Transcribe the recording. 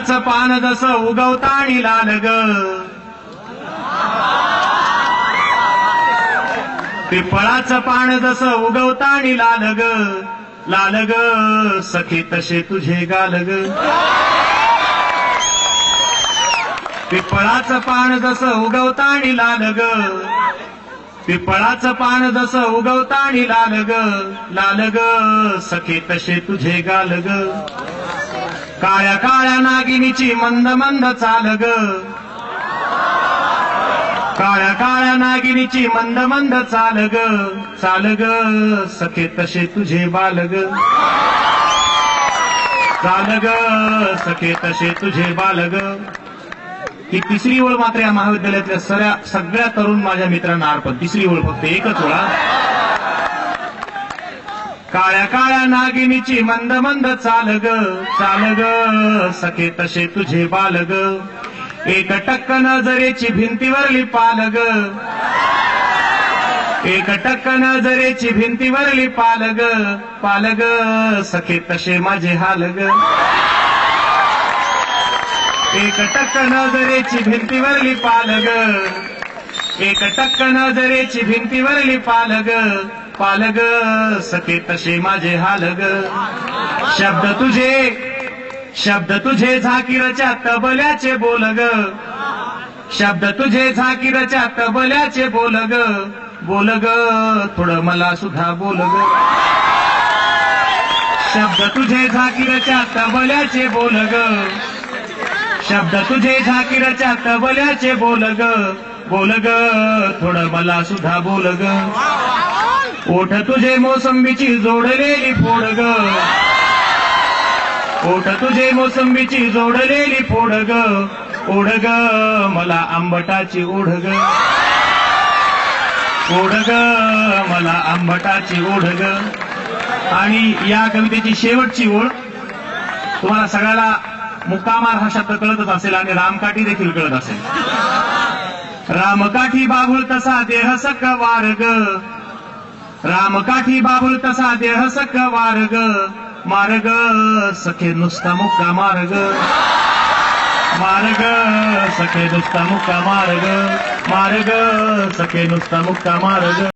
पिपळाचं पान जसं उगवताणी लाल ग. ते फळाचं पान जसं उगवताणी लाल ग. लाल ग सखे तसे तुझे गाल ग. पिपळाचं पान जसं उगवताणी लाल ग. पिपळाचं पान जसं उगवताणी लाल ग. लाल ग सखे तसे तुझे गाल ग. काळ्या काळ्या नागिनीची मंद मंद चाल ग काळ्या काळ्या नागिनीची मंद मंद चाल ग चाल ग सखे तसे तुझे बाल ग चाल ग सखे तसे तुझे बाल ग ही तिसरी ओळ मात्र या महाविद्यालयातल्या सगळ्या सगळ्या तरुण माझ्या मित्रांना अर्पण. तिसरी ओळ फक्त एकच ओळा. काळ्या काळ्या नागिनीची मंद मंद चाल ग चाल ग सखे तसे तुझे बाल ग एक टक्क नजरेची भिंतीवरली पाल ग एक टक्क नजरेची भिंतीवरली पाल ग पाल ग सखे तसे माझे हाल ग एक टक्क नजरेची भिंतीवरली पाल ग एक टक्क नजरेची भिंतीवरली पाल ग पाल ग सखे तसे माझे हाल ग शब्द तुझे शब्द तुझे झाकीरच्या तबल्याचे बोल ग शब्द तुझे झाकीरच्या तबल्याचे बोल ग बोल ग थोडं मला सुद्धा बोल ग शब्द तुझे झाकीरच्या तबल्याचे बोल ग शब्द तुझे झाकीरच्या तबल्याचे बोल ग बोल ग थोडं मला सुद्धा बोल ग ओठ तुझे मोसंबीची जोडलेली फोड ग ओठ तुझे मोसंबीची जोडलेली फोड ग ओढ ग मला आंबटाची ओढ ग ओढ ग मला आंबटाची ओढ ग आणि या कवितेची शेवटची ओळ तुम्हाला सगळ्याला मुक्कामार हा शब्द कळतच असेल आणि रामकाठी देखील कळत असेल. रामकाठी बाबुल तसा देह सक वारग रामकाठी बाबुल तसा देह सख वारग. मार्ग सखे नुसता मुक्का मार्ग. मार्ग सखे नुसता मुक्का मार्ग. मार्ग सखे नुसता मुक्का मार्ग.